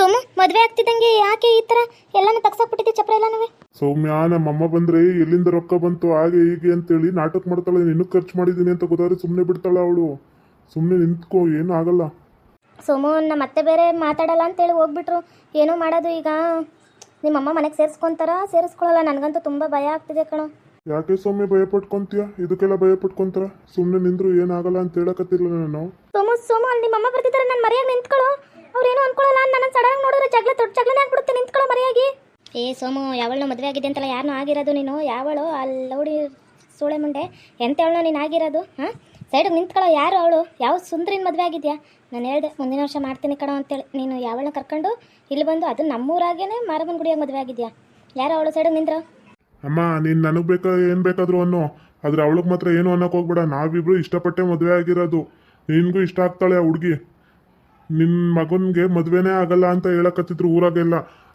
ಸೋಮು ಮದುವೆ ಆಗ್ತಿದ್ದಂಗೆ ಯಾಕೆ ಈ ಥರ ಎಲ್ಲನೂ ತಗ್ಸಾಕ್ಬಿಟ್ಟಿದ್ದೆ ಚಪ್ರ ಎಲ್ಲನವೇ? ಸೌಮ್ಯ ನಮ್ಮಮ್ಮ ಬಂದ್ರೆ ಎಲ್ಲಿಂದ ರೊಕ್ಕ ಬಂತು ಹಾಗೆ ಹೀಗೆ ಅಂತೇಳಿ ನಾಟಕ ಮಾಡ್ತಾಳೆ ನಿನ್ನ ಖರ್ಚು ಮಾಡಿದೀನಿ ಅಂತ ಗೊತ್ತಾದ್ರೆ ಸುಮ್ಮನೆ ಬಿಡ್ತಾಳೆ ಅವಳು. ಸುಮ್ಮನೆ ನಿಂತ್ಕೋ ಏನು ಆಗಲ್ಲ. ಸೋಮು ನಮ್ಮ ಅತ್ತೆ ಬೇರೆ ಮಾತಾಡಲ್ಲ ಅಂತೇಳಿ ಹೋಗ್ಬಿಟ್ರು. ಏನೋ ಮಾಡೋದು ಈಗ? ನಿಮ್ಮಮ್ಮ ಮನೆಗೆ ಸೇರಿಸ್ಕೊಂತಾರ? ಸೇರಿಸ್ಕೊಳ್ಳಲ್ಲ ನನಗಂತೂ ತುಂಬ ಭಯ ಆಗ್ತಿದೆ ಕಣ. ಯಾಕೆ ಸೌಮ್ಯ ಭಯ ಪಟ್ಕೊಂತೀಯ? ಇದಕ್ಕೆಲ್ಲ ಭಯ ಪಟ್ಕೊಂತಾರ? ಸುಮ್ಮನೆ ನಿಂದ್ರು ಏನಾಗಲ್ಲ ಅಂತ ಹೇಳಕತ್ತಿಲ್ಲ ನಾನು. ಸೋಮು ಸೋಮು ಅಲ್ಲಿ ನಿಮ್ಮಮ್ಮ ಬರ್ತಿದ್ದಾರೆ ನಾನು ಮರೆಯಾಗಿ ನಿಂತ್ಕೊಳ್ಳೋ. ಅವ್ರೇನು ಅನ್ಕೊಳ್ಳಲ್ಲ ನನ್ನ ಸಡನ್ ನೋಡಿದ್ರೆ ಜಗಳ ದೊಡ್ಡ ಜಗಳನೇ ಆಗ್ಬಿಡುತ್ತೆ. ನಿಂತ್ಕೊಳ್ಳೋ ಮರೆಯಾಗಿ. ಏ ಸೋಮು ಯಾವಳನ ಮದುವೆ ಆಗಿದೆ ಅಂತಲ್ಲ ಯಾರನ್ನೂ ಆಗಿರೋದು ನೀನು? ಯಾವಳು? ಅಲ್ಲಿ ಲೌಡಿ ಸೋಳೆ ಮುಂಡೆ. ಎಂತವಳು ನೀನು ಆಗಿರೋದು ಹಾಂ? ಸೈಡಿಗೆ ನಿಂತ್ಕೊಳ್ಳೋ ಯಾರು ಅವಳು? ಯಾವ ಸುಂದ್ರಿನ ಮದುವೆ ಆಗಿದೆಯಾ? ನಾನು ಹೇಳಿದೆ ಮುಂದಿನ ವರ್ಷ ಮಾಡ್ತೀನಿ ಕಣೋ ಅಂತೇಳಿ. ನೀನು ಯಾವಳನ್ನ ಕರ್ಕೊಂಡು ಇಲ್ಲಿ ಬಂದು ಅದು ನಮ್ಮೂರಾಗೇನೆ ಮಾರಮ್ಮನ ಗುಡಿಯಾಗಿ ಮದುವೆ ಆಗಿದೆಯಾ? ಯಾರು ಅವಳು ಸೈಡಿಗೆ ನಿಂದ್ರು? ಅಮ್ಮ ನೀನು ನನಗೆ ಬೇಕಾ ಏನು ಬೇಕಾದರೂ ಅನ್ನೋ. ಆದ್ರೆ ಅವಳಿಗೆ ಮಾತ್ರ ಏನು ಅನ್ನೋಕೆ ಹೋಗ್ಬೇಡ. ನಾವಿಬ್ರು ಇಷ್ಟಪಟ್ಟೆ ಮದುವೆ ಆಗಿರೋದು. ನಿನಗೂ ಇಷ್ಟ ಆಗ್ತಾಳೆ ಆ ಹುಡುಗಿ. ನಿನ್ನ ಮಗನಿಗೆ ಮದುವೆನೇ ಆಗಲ್ಲ ಅಂತ ಹೇಳಕತ್ತಿದ್ರು ಊರಾಗೆಲ್ಲ.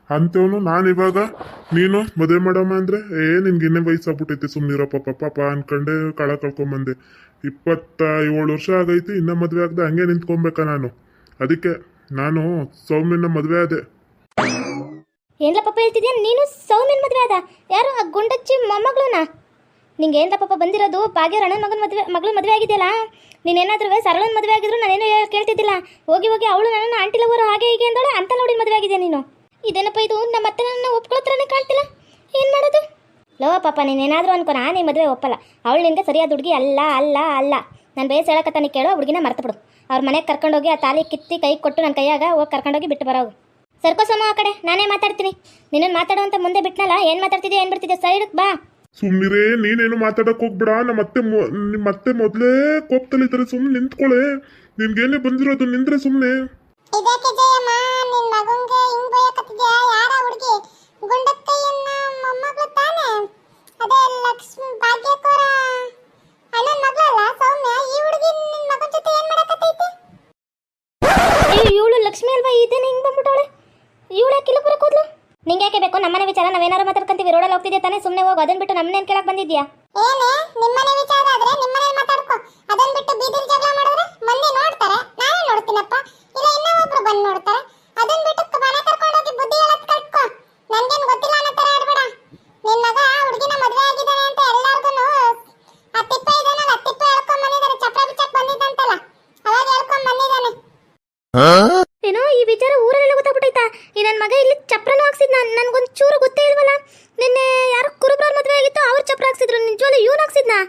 ಅಂತವನು ನಾನು ಇವಾಗ ನೀನು ಮದುವೆ ಮಾಡಮ್ಮ ಅಂದರೆ, ಏ, ನಿನ್ಗೆ ಇನ್ನೇ ವಯಸ್ಸಾಗ್ಬಿಟ್ಟೈತಿ ಸುಮ್ಮನಿರಪ್ಪ ಪಾಪ, ಅನ್ಕೊಂಡೆ ಕಳ ಕಳ್ಕೊಂಬಂದೆ. ಇಪ್ಪತ್ತ ಏಳು ವರ್ಷ ಆಗೈತಿ, ಇನ್ನೂ ಮದುವೆ ಆಗದೆ ಹಂಗೆ ನಿಂತ್ಕೊಬೇಕಾ ನಾನು. ಅದಕ್ಕೆ ನಾನು ಸೌಮ್ಯನ ಮದುವೆ ಆದೆ. ಏನ್ಲ ಪಾಪ ಹೇಳ್ತಿದ್ಯಾ? ನೀನು ಸೌಮ್ಯನ ಮದುವೆ ಆದ? ಯಾರು ಗುಂಡಚ್ಚಿ ಮೊಮ್ಮಗಳನ್ನ? ನಿಂಗೆ ಏನು ಪಾಪ ಬಂದಿರೋದು? ಭಾಗ್ಯ ಅಣ್ಣನ ಮಗನ ಮದುವೆ ಮಗಳು ಮದುವೆ ಆಗಿದೆಯಲ್ಲ? ನೀನೇನಾದ್ರೂ ಸರಳನ ಮದುವೆ ಆಗಿದ್ರು ನಾನೇನು ಕೇಳ್ತಿದ್ದಿಲ್ಲ. ಹೋಗಿ ಹೋಗಿ ಅವಳು ನನ್ನ ಆಂಟಿ ಲವರು ಹಾಗೆ ಹೀಗೆ ಅಂದೋಳೆ ಅಂತ ನೋಡಿ ಮದುವೆ ಆಗಿದೆ ನೀನು? ಇದೇನಪ್ಪ ಇದು? ನಮ್ಮ ಅತ್ತೆ ನನ್ನ ಒಪ್ಕೊಳತ್ರನೇ ಕಾಣ್ತಿಲ್ಲ? ಏನು ಮಾಡೋದು? ಲೋ ಪಾಪ, ನೀನೇನಾದರೂ ಅನ್ಕೋ, ನಾನು ಈ ಮದುವೆ ಒಪ್ಪಲ್ಲ. ಅವಳು ನಿನಗೆ ಸರಿಯಾದ ಹುಡುಗಿ ಅಲ್ಲ ಅಲ್ಲ ಅಲ್ಲ. ನಾನು ಬೇಸ್ ಹೇಳಕತ್ತಾನೆ ಕೇಳೋ ಹುಡುಗಿನ ಮರ್ತಬಿಡು. ಅವ್ರ ಮನೆಗೆ ಕರ್ಕೊಂಡೋಗಿ ಆ ತಾಲಿ ಕಿತ್ತಿ ಕೈ ಕೊಟ್ಟು ನನ್ನ ಕೈಯಾಗ ಹೋಗಿ ಕರ್ಕೊಂಡೋಗಿ ಬಿಟ್ಟು ಬರೋವು ಸರ್ಕೋಸಮ್ಮ ಆ ಕಡೆ, ನಾನೇ ಮಾತಾಡ್ತೀನಿ. ನಿನ್ನನ್ನು ಮಾತಾಡುವಂತ ಮುಂದೆ ಬಿಟ್ನಲ್ಲ, ಏನು ಮಾತಾಡ್ತಿದ್ಯಾ, ಏನು ಬಿಡ್ತಿದ್ಯಾ? ಸೈಡಕ್ಕೆ ಬಾ. ಸುಮ್ನಿರೇ, ನೀನೇನು ಮಾತಾಡಕ್ ಹೋಗ್ಬೇಡ. ನಮ್ಮ ಅತ್ತೆ ಮೊ- ನಿಮ್ಮ ಅತ್ತೆ ಮೊದಲೇ ಕೋಪದಲ್ಲಿ ಸುಮ್ಮನೆ ನಿಂತ್ಕೊಳೆ. ನಿನ್ಗೇನೆ ಬಂದಿರೋದು, ನಿಂದ್ರೆ ಸುಮ್ಮನೆ ಇದಕ್ಕೆ ಜಯಮ್ಮ ನಿನ್ ಮಗಂಗೆ ಹಿಂಗ್ ಬಯಕತ್ತಿದ್ಯಾ ಯಾರ ಹುಡುಗಿ ಗುಂಡಕ್ಕಯ್ಯನ್ನ ಮೊಮ್ಮಗಳು ತಾನೆ ಅದೇ ಲಕ್ಷ್ಮಿ ಭಾಗ್ಯಕೋರ ಅಣ್ಣನ ಮಗಳಲ್ಲ ಸೌಮ್ಯ ಈ ಹುಡುಗಿ ನಿನ್ ಮಗನ ಜೊತೆ ಏನ್ ಮಾಡಕತ್ತೈತಿ ಏ ಇವಳು ಲಕ್ಷ್ಮಿ ಅಲ್ವಾ ಇದೇನು ಹಿಂಗೆ ಬಂದ್ಬಿಟ್ಟವಳೆ ಇವಳು ಯಾಕೆ ಇಲ್ಲಿ ಬರಕ್ ಹೋದ್ಲು ನಿಂಗೆ ಯಾಕೆ ಬೇಕು? ನಮ್ಮನೆ ವಿಚಾರ ನಾವೇನಾರು ಮಾತಾಡ್ಕೊಂತೀವಿ ರೋಡಲ್ಲಿ ಹೋಗ್ತಿದ್ಯಾ ತಾನೇ? ಸುಮ್ಮನೆ ಹೋಗು ಅದನ್ನ ಬಿಟ್ಟು ನಮ್ಮನೆ ಕೇಳಕ್ ಬಂದಿದ್ಯಾ? ಏನೇ? ನಿಮ್ಮನೆ ವಿಚಾರ ಆದ್ರೆ ನಿಮ್ಮನೆ ಮಾತಾಡ್ಕೋ. ಅದನ್ ಬಿಟ್ಟು ಬೀದಿ ಜಗಳ ಮಾಡಿದ್ರೆ ಮಂದಿ ನೋಡ್ತಾರೆ, ನಾನೇ ನೋಡ್ತೀನಪ್ಪ. ಇಲ್ಲ ಇನ್ನೂ ಒಬ್ರು ಬಂದು ನೋಡ್ತಾರೆ. ಅದನ್ನ ಬಿಟ್ಟು ಮನೆ ಕರ್ಕೊಂಡೋಗಿ ಬುದ್ಧಿ ಹೇಳಕ್ ಕಟ್ಕೋ ನನ್ಗೇನ್ ಗೊತ್ತಿಲ್ಲ ಅನ್ನೋ ತರ ಆಡ್ಬೇಡ. ನಿನ್ ಮಗ ಹುಡುಗಿನ ಮದ್ವೆ ಆಗಿದ್ದಾನೆ ಅಂತ ಎಲ್ಲಾರ್ಗೂನು ಆ ತಿಪ್ಪ ಇದಾನಲ್ಲ ತಿಪ್ಪ ಹೇಳ್ಕೊಂಡ್ ಬಂದಿದ್ದಾರೆ ಚಪ್ರ ಬಿಚ್ಚಕ್ ಬಂದಿದ್ದಂತಲ್ಲ ಅವಾಗ ಹೇಳ್ಕೊಂಡ್ ಬಂದಿದ್ದಾನೆ ಏನೋ ಈ ವಿಚಾರ ಊರಲ್ಲೆಲ್ಲ ಗೊತ್ತಾಗ್ಬಿಟ್ಟೈತಾ ಈ ನನ್ನ ಮಗ ಇಲ್ಲಿ ಚಪ್ರನೂ ಹಾಕ್ಸಿದ್ ನಾನು ನನ್ಗೊಂದು ಚೂರು ಗೊತ್ತೇ ಇಲ್ವಲ್ಲ ನಿನ್ನೆ ಯಾರು ಕುರುಬ್ರವ್ರ ಮದುವೆ ಆಗಿತ್ತು ಅವ್ರು ಚಪ್ರ ಹಾಕ್ಸಿದ್ರು ನಿಜವಾಗ್ಲೂ ಇವ್ನು ಹಾಕ್ಸಿದ್ನಾ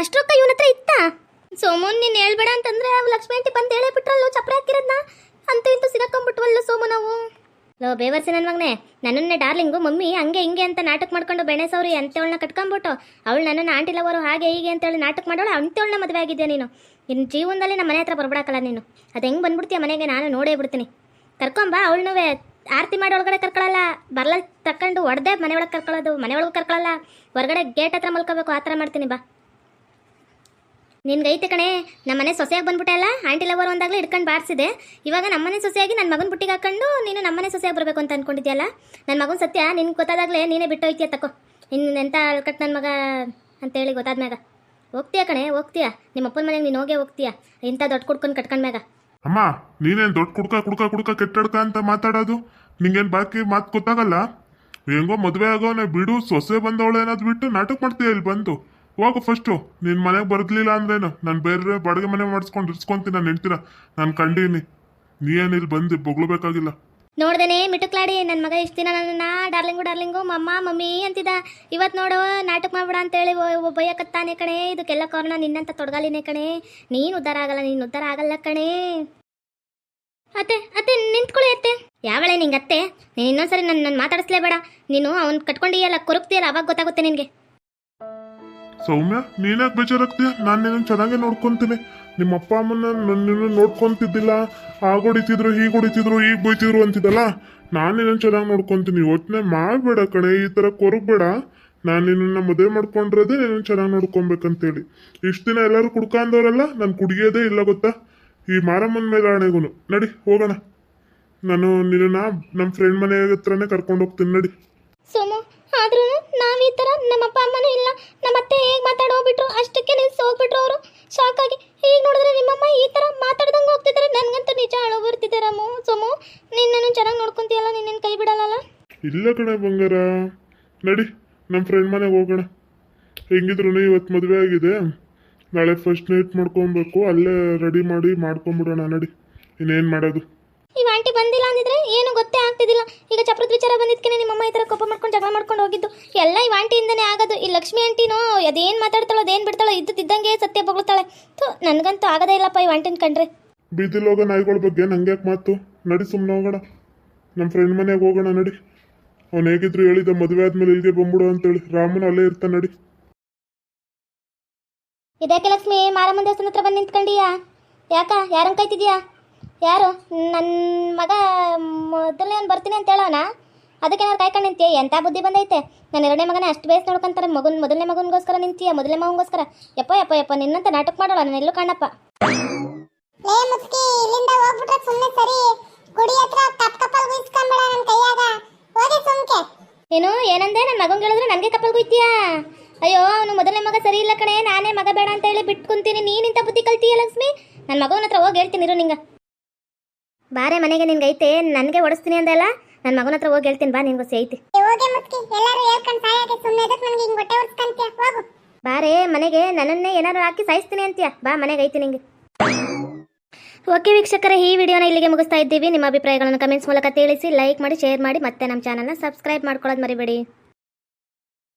ಅಷ್ಟೊಕ್ಕ ಇವನ ಹತ್ರ ಇತ್ತ? ಸೋಮನ್ ನೀನು ಹೇಳ್ಬೇಡ ಅಂತಂದ್ರೆ ಅವ್ ಲಕ್ಷ್ಮಿ ಅಂತ ಬಂದು ಹೇಳೇ ಬಿಟ್ರಲ್ಲ, ಚಪ್ರ ಹಾಕಿರೋದ್ನ? ಅಂತೂ ಇಂತೂ ಸಿಗಕೊಂಡ್ಬಿಟ್ವಲ್ಲ ಸೋಮು ನಾವು ಲೋ, ಬೇವರ್ಸಿ ನನ್ನ ಮಗನೇ. ನನ್ನನ್ನೇ ಡಾರ್ಲಿಂಗು, ಮಮ್ಮಿ ಹಂಗೆ ಹಿಂಗೆ ಅಂತ ನಾಟಕ ಮಾಡ್ಕೊಂಡು ಬೆಣೆಸವ್ರಿ ಅಂತೇಳನ್ನ ಕಟ್ಕೊಂಡ್ಬಿಟ್ಟು, ಅವಳು ನನ್ನನ್ನು ಆಂಟಿ ಲವರು ಹಾಗೆ ಹೀಗೆ ಅಂತೇಳಿ ನಾಟಕ ಮಾಡೋಳು ಅಂತೇಳನ್ನ ಮದುವೆ ಆಗಿದ್ದೆ ನೀನು? ಇನ್ನು ಜೀವನದಲ್ಲಿ ನಮ್ಮ ಮನೆ ಹತ್ರ ಬರ್ಬಿಡಕ್ಕಲ್ಲ ನೀನು. ಅದು ಹೆಂಗೆ ಬಂದ್ಬಿಡ್ತೀಯ ಮನೆಗೆ? ನಾನು ನೋಡೇ ಬಿಡ್ತೀನಿ. ಕರ್ಕೊಂಬಾ ಅವಳನ್ನೂ ಆರತಿ ಮಾಡಿ ಒಳಗಡೆ ಕರ್ಕೊಳ್ಳಲ್ಲ ಬರ್ಲ ತಕೊಂಡು ಹೊಡೆದೇ ಮನೆ ಒಳಗೆ ಕರ್ಕೊಳ್ಳೋದು ಮನೆ ಒಳಗೆ ಕರ್ಕೊಳ್ಳಲ್ಲ ಹೊರಗಡೆ ಗೇಟ್ ಹತ್ರ ಮಲ್ಕೋಬೇಕು, ಆ ಥರ ಮಾಡ್ತೀನಿ, ಬಾ. ನಿನ್ಗೈತೆ ಕಣೆ ನಮ್ಮನೆ ಸೊಸೆಯಾಗಿ ಬಂದ್ಬಿಟ್ಟೆ ಅಲ್ಲ? ಆಂಟಿ ಲವರ್ ಒಂದಾಗಲೇ ಹಿಡ್ಕೊಂಡು ಬಾರಿಸಿದೆ. ಇವಾಗ ನಮ್ಮನೆ ಸೊಸೆಯಾಗಿ ನನ್ನ ಮಗನ ಬುಟ್ಟಿಗೆ ಹಾಕೊಂಡು ನೀನು ನಮ್ಮನೆ ಸೊಸೆಯಾಗಿ ಬರಬೇಕು ಅಂತ ಅಂದ್ಕೊಂಡಿದ್ಯಲ್ಲ ನನ್ನ ಮಗನ ಸತ್ಯ ನಿನ್ಗೆ ಗೊತ್ತಾದಾಗಲೇ ನೀನೇ ಬಿಟ್ಟು ಹೋಯ್ತೀಯ ತಕೋ. ಇನ್ನು ಎಂತ ಅಳ್ಕಟ್ ನನ್ನ ಮಗ ಅಂತೇಳಿ ಗೊತ್ತಾದ್ಮ್ಯಾಗ? ಹೋಗ್ತೀಯಾ ಕಣೆ, ಹೋಗ್ತೀಯ. ನಿಮ್ಮ ಅಪ್ಪನ ಮನೆಗೆ ನೀನು ಹೋಗೇ ಹೋಗ್ತೀಯಾ. ಇಂಥ ದೊಡ್ಡ ಕುಡ್ಕೊಂಡು ಕಟ್ಕೊಂಡ್ಮ್ಯಾಗ ಅಮ್ಮ, ನೀನೇನು ದೊಡ್ಡ ಕುಡ್ಕ ಕುಡ್ಕ ಕುಡ್ಕ ಕೆಟ್ಟಡ್ಕ ಅಂತ ಮಾತಾಡೋದು? ನಿಂಗೇನು ಬಾಕಿ ಮಾತು ಗೊತ್ತಾಗಲ್ಲ? ಹೆಂಗೋ ಮದುವೆ ಆಗೋನೆ ಬಿಡು, ಸೊಸೆ ಬಂದವಳು ಏನಾದ್ರು ಬಿಟ್ಟು ನಾಟಕ ಮಾಡ್ತೀಯ ಇಲ್ಲಿ ಬಂದು? ಹೋಗು ಫಸ್ಟು ನಿನ್ನ ಮನೆಗೆ ಬರಲಿಲ್ಲ ಅಂದ್ರೇನು? ನಾನು ಬೇರೆ ಬಾಡಿಗೆ ಮನೆ ಮಾಡಿಸ್ಕೊಂಡು ಇರ್ಸ್ಕೊಂತೀನಿ ನಾನು ಹೆಂಡ್ತೀರ. ನಾನು ಕಂಡೀನಿ. ನೀ ಏನಿಲ್ಲಿ ಬಂದು? ಬೊಗ್ಳಬೇಕಾಗಿಲ್ಲ ನೋಡ್ದೇನೆ, ಮಿಟುಕ್ಲಾಡಿ. ನನ್ನ ಮಗ ಇಷ್ಟು ದಿನ ನನ್ನ ಡಾರ್ಲಿಂಗು ಡಾರ್ಲಿಂಗು, ಮಮ್ಮ, ಮಮ್ಮಿ ಅಂತಿದ್ದ. ಇವತ್ತು ನೋಡು, ನಾಟಕ ಮಾಡ್ಬೇಡ ಅಂತೇಳಿ ಬೈಯಕತ್ತಾನೆ ಕಣೆ. ಇದಕ್ಕೆಲ್ಲ ಕಾರಣ ನಿನ್ನಂತ ತೊಡಗಾಲಿನೇ ಕಣೆ. ನೀನು ಉದ್ಧಾರ ಆಗಲ್ಲ, ನೀನು ಉದ್ಧಾರ ಆಗಲ್ಲ ಕಣೆ. ಅತ್ತೆ ಅತ್ತೆ ನಿಂತ್ಕೊಳ್ಳಿ ಅತ್ತೆ. ಯಾವಳೆ ನಿಂಗೆ ಅತ್ತೆ ನೀನು ಇನ್ನೊಂದ್ಸರಿ ನನ್ನ ನನ್ನ ಮಾತಾಡಿಸ್ಲೇಬೇಡ. ನೀನು ಅವ್ನು ಕಟ್ಕೊಂಡಿಯಲ್ಲ, ಕೊರಕ್ತಿಯಲ್ಲ, ಅವಾಗ ಗೊತ್ತಾಗುತ್ತೆ ನಿನಗೆ. ಸೌಮ್ಯ ನೀನ್ಯಾಕೆ ಬೇಜಾರಾಗ್ತೀಯ? ನಾನು ನಿನ್ನ ಚೆನ್ನಾಗೇ ನೋಡ್ಕೊಂತೀನಿ. ನಿಮ್ಮ ಅಪ್ಪ ಅಮ್ಮನ ನಿನ್ನ ನೋಡ್ಕೊಂತಿದ್ದಿಲ್ಲ. ಆಗ ಹೊಡಿತಿದ್ರು, ಹೀಗೆ ಹೊಡಿತಿದ್ರು ಈಗ ಬೈತಿದ್ರು ಅಂತಿದ್ದಲ್ಲ? ನಾನು ನಿನ್ನ ಚೆನ್ನಾಗಿ ನೋಡ್ಕೊಂತೀನಿ. ಯೋಚನೆ ಮಾಡಬೇಡ ಕಣೆ, ಈ ಥರ ಕೊರಗಬೇಡ. ನಾನು ನಿನ್ನನ್ನು ಮದುವೆ ಮಾಡ್ಕೊಂಡಿರೋದೇ ನಿನ್ನ ಚೆನ್ನಾಗಿ ನೋಡ್ಕೊಬೇಕಂತೇಳಿ. ಇಷ್ಟು ದಿನ ಎಲ್ಲರೂ ಕುಡ್ಕೊಂಡವ್ರಲ್ಲ ನಾನು ಕುಡಿಯೋದೇ ಇಲ್ಲ ಗೊತ್ತಾ? ಈ ಮಾರಮ್ಮನ ಮೇಲೆ ಆಣೆಗೂ ನಡಿ, ಹೋಗೋಣ. ನಾನು ನಿನ್ನ ನಮ್ಮ ಫ್ರೆಂಡ್ ಮನೆ ಹತ್ರನೇ ಕರ್ಕೊಂಡು ಹೋಗ್ತೀನಿ. ನಡಿ. ಸೋಮು ನಾವು ಈ ಥರ ನಮ್ಮ ಅಪ್ಪ ಅಮ್ಮನೂ ಇಲ್ಲ. ನಮ್ಮ ಅತ್ತೆ ಹೇಗೆ ಮಾತಾಡೋಗ್ಬಿಟ್ರು ಅಷ್ಟಕ್ಕೆ ನಿಲ್ಸಿ ಹೋಗ್ಬಿಟ್ರು ಅವರು. ಶಾಕ್ ಆಗಿ ಈಗ ನೋಡಿದ್ರೆ ನಿಮ್ಮಮ್ಮ ಈ ಥರ ಮಾತಾಡ್ದಂಗೆ ಹೋಗ್ತಿದ್ದಾರೆ ನನಗಂತೂ ನಿಜ ಅಳು ಬರ್ತಿದ್ದಾರೆ ಅಮ್ಮ ಸೋಮು. ನಿನ್ನನ್ನು ಚೆನ್ನಾಗಿ ನೋಡ್ಕೊಂತೀಯಲ್ಲ ನಿನ್ನ ಕೈ ಬಿಡಲ್ಲ ಇಲ್ಲ ಕಣ ಬಂಗಾರ. ನಡಿ ನಮ್ಮ ಫ್ರೆಂಡ್ ಮನೆಗೆ ಹೋಗೋಣ. ಹೆಂಗಿದ್ರು ಇವತ್ತು ಮದುವೆ ಆಗಿದೆ. ನಾಳೆ ಫಸ್ಟ್ ನೈಟ್ ಮಾಡ್ಕೊಬೇಕು. ಅಲ್ಲೇ ರೆಡಿ ಮಾಡಿ ಮಾಡ್ಕೊಂಬಿಡೋಣ. ನಡಿ ಇನ್ನೇನು ಮಾಡೋದು? ಈ ಆಂಟಿ ಬಂದಿಲ್ಲ ಅಂದಿದ್ರೆ ಏನು ಗೊತ್ತೇ ಆಗ್ತಿದ್ದಿಲ್ಲ ಈಗ ಚಪ್ರದ ವಿಚಾರ ಬಂದಿದ್ಕೆ ನಿಮ್ಮಮ್ಮ ಈ ಥರ ಕೋಪ ಮಾಡ್ಕೊಂಡು ಜಗಳ ಮಾಡ್ಕೊಂಡು ಹೋಗಿದ್ದು. ಎಲ್ಲ ಈ ಆಂಟಿಯಿಂದನೇ ಆಗೋದು. ಈ ಲಕ್ಷ್ಮಿ ಆಂಟಿನೋ ಅದೇನು ಮಾತಾಡ್ತಾಳೋ ಅದೇನು ಬಿಡ್ತಾಳೋ ಇದ್ದಿದ್ದಂಗೆ ಸತ್ಯ ಬೊಗಳ್ತಾಳೆ. ಥು ನನಗಂತೂ ಆಗದೇ ಇಲ್ಲಪ್ಪ ಈ ಆಂಟಿನ ಕಂಡ್ರೆ ಬೀದಿಲ್ ಹೋಗೋ ನಾಯಿಗಳ ಬಗ್ಗೆ ನಂಗೆ ಯಾಕೆ ಮಾತು? ನಡಿ ಸುಮ್ಮನೆ ಹೋಗೋಣ. ನಮ್ಮ ಫ್ರೆಂಡ್ ಮನೆಗೆ ಹೋಗೋಣ ನಡಿ. ಅವ್ನು ಹೇಗಿದ್ರು ಹೇಳಿದ ಮದುವೆ ಆದ್ಮೇಲೆ ಇಲ್ಲಿಗೆ ಬಂದ್ಬಿಡು ಅಂತೇಳಿ. ರಾಮನ ಅಲ್ಲೇ ಇರ್ತಾನೆ ನಡಿ. ಇದಕ್ಕೆ ಲಕ್ಷ್ಮಿ? ಮಾರಮ್ಮನ ದೇವಸ್ಥಾನ ಹತ್ರ ಬಂದು ನಿಂತ್ಕೊಂಡಿಯಾ? ಯಾಕ? ಯಾರನ್ನ ಕಾಯ್ತಿದ್ಯಾ? ಯಾರು? ನನ್ನ ಮಗ ಮೊದಲನೇ ಬರ್ತೀನಿ ಅಂತ ಹೇಳೋಣ ಅದಕ್ಕೆ ನಾನು ಕಾಯ್ಕೊಂಡು ನಿಂತೀಯ? ಎಂಥ ಬುದ್ಧಿ ಬಂದೈತೆ? ನನ್ನ ಎರಡನೇ ಮಗನೇ ಅಷ್ಟು ಬೇಸ್ ನೋಡ್ಕೊಂತಾರೆ. ಮಗನ ಮೊದಲನೇ ಮಗನಿಗೋಸ್ಕರ ನಿಂತೀಯ? ಮೊದಲನೇ ಮಗನಿಗೋಸ್ಕರ? ಯಪ್ಪ ಯಪ್ಪ ಯಪ್ಪ ನಿನ್ನಂತ ನಾಟಕ ಮಾಡೋಣ ನಾನು ಎಲ್ಲೂ ಕಾಣಪ್ಪ. ಲೇ ಮುಸ್ಕಿ ಇಲ್ಲಿಂದ ಹೋಗ್ಬಿಟ್ರೆ ಸುಮ್ಮನೆ ಸರಿ. ಗುಡಿ ಹತ್ರ ಕಪ್ ಕಪ್ಪಲ್ ಗುಯಿಸ್ಕೊಂಬೇಡ ನನ್ನ ಕೈಯಾಗ. ಹೋಗಿ ಸುಮ್ಕೆ. ನೀನು ಏನಂದೆ? ನನ್ನ ಮಗಂಗೆ ಹೇಳಿದ್ರೆ ನನಗೆ ಕಪ್ಪಲ್ ಕುಯ್ತೀಯಾ ಅಯ್ಯೋ ಅವನು ಮೊದಲನೇ ಮಗ ಸರಿ ಇಲ್ಲ ಕಣೆ. ನಾನೇ ಮಗ ಬೇಡ ಅಂತ ಹೇಳಿ ಬಿಟ್ಕೊಂತೀನಿ ಕುಂತೀನಿ. ನೀನಿಂತ ಬುದ್ಧಿ ಕಲ್ತೀಯ ಲಕ್ಷ್ಮಿ? ನನ್ನ ಮಗನ ಹತ್ರ ಹೋಗಿ ಹೇಳ್ತೀನಿ ಇರು ನಿಂಗೆ. ಬಾರೆ ಮನೆಗೆ ನಿನ್ಗೈತೆ ನನಗೆ ಓಡಿಸ್ತೀನಿ ಅಂದಲ್ಲ ನನ್ನ ಮಗನ ಹತ್ರ ಹೋಗಿ ಹೇಳ್ತೀನಿ ಬಾ ನಿನ್ಗೆ ಐತಿ ಹೋಗಿ ಮುಸ್ಕಿ ಎಲ್ಲರೂ ಹೇಳ್ಕೊಂಡು ಸುಮ್ಮನೆ ಇದಕ್ಕೆ ನನಗೆ ಹಿಂಗೆ ಹೊಟ್ಟೆ ಉರ್ಸ್ಕೊಂತೀಯ? ಹೋಗು. ಬಾರೆ ಮನೆಗೆ ನನ್ನನ್ನೇ ಏನಾದ್ರು ಹಾಕಿ ಸಾಯಿಸ್ತೀನಿ ಅಂತೀಯ? ಬಾ ಮನೆಗೆ ಐತಿ ನಿಂಗೆ. ಓಕೆ ವೀಕ್ಷಕರ ಈ ವಿಡಿಯೋನ ಇಲ್ಲಿಗೆ ಮುಗಿಸ್ತಾ ಇದ್ದೀವಿ. ನಿಮ್ಮ ಅಭಿಪ್ರಾಯಗಳನ್ನು ಕಮೆಂಟ್ಸ್ ಮೂಲಕ ತಿಳಿಸಿ ಲೈಕ್ ಮಾಡಿ ಶೇರ್ ಮಾಡಿ ಮತ್ತೆ ನಮ್ಮ ಚಾನಲ್ನ ಸಬ್ಸ್ಕ್ರೈಬ್ ಮಾಡ್ಕೊಳ್ಳೋದು ಮರಿಬೇಡಿ.